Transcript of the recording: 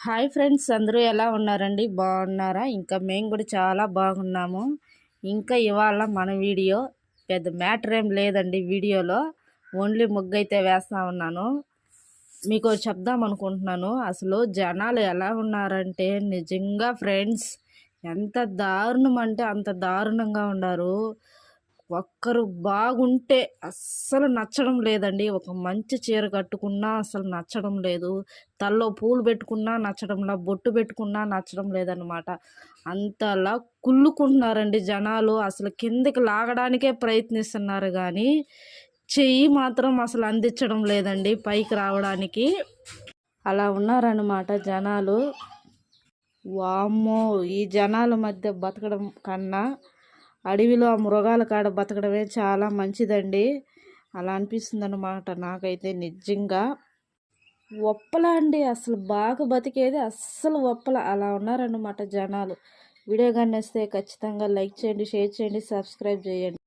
Hi friends అందరూ ఎలా ఉన్నారండి? బాగున్నారా? ఇంకా మేము కూడా చాలా బాగున్నాము. ఇంకా ఇవాళ మన వీడియో పెద్ద మ్యాటర్ ఏం లేదండి వీడియోలో. ఓన్లీ ముగ్గు అయితే వేస్తా ఉన్నాను. మీకు చెప్దాం అనుకుంటున్నాను. అసలు జనాలు ఎలా ఉన్నారంటే నిజంగా ఫ్రెండ్స్ ఎంత దారుణం అంటే అంత దారుణంగా ఉన్నారు. ఒక్కరు బాగుంటే అస్సలు నచ్చడం లేదండి. ఒక మంచి చీర కట్టుకున్నా అసలు నచ్చడం లేదు. తల్లో పూలు పెట్టుకున్నా నచ్చడంలా బొట్టు పెట్టుకున్నా నచ్చడం లేదనమాట అంతలా కుళ్ళుకుంటున్నారండి జనాలు. అసలు కిందకి లాగడానికే ప్రయత్నిస్తున్నారు కానీ చెయ్యి మాత్రం అసలు అందించడం లేదండి పైకి రావడానికి. అలా ఉన్నారనమాట జనాలు. వామ్మో! ఈ జనాల మధ్య బతకడం కన్నా అడవిలో ఆ మృగాల కాడ బతకడమే చాలా మంచిదండి. అలా అనిపిస్తుంది అనమాట నాకైతే నిజంగా. ఒప్పల అండి అసలు బాగా బతికేది అస్సలు ఒప్పల. అలా ఉన్నారన్నమాట జనాలు. వీడియో కానీ వస్తే ఖచ్చితంగా లైక్ చేయండి షేర్ చేయండి సబ్స్క్రైబ్ చేయండి.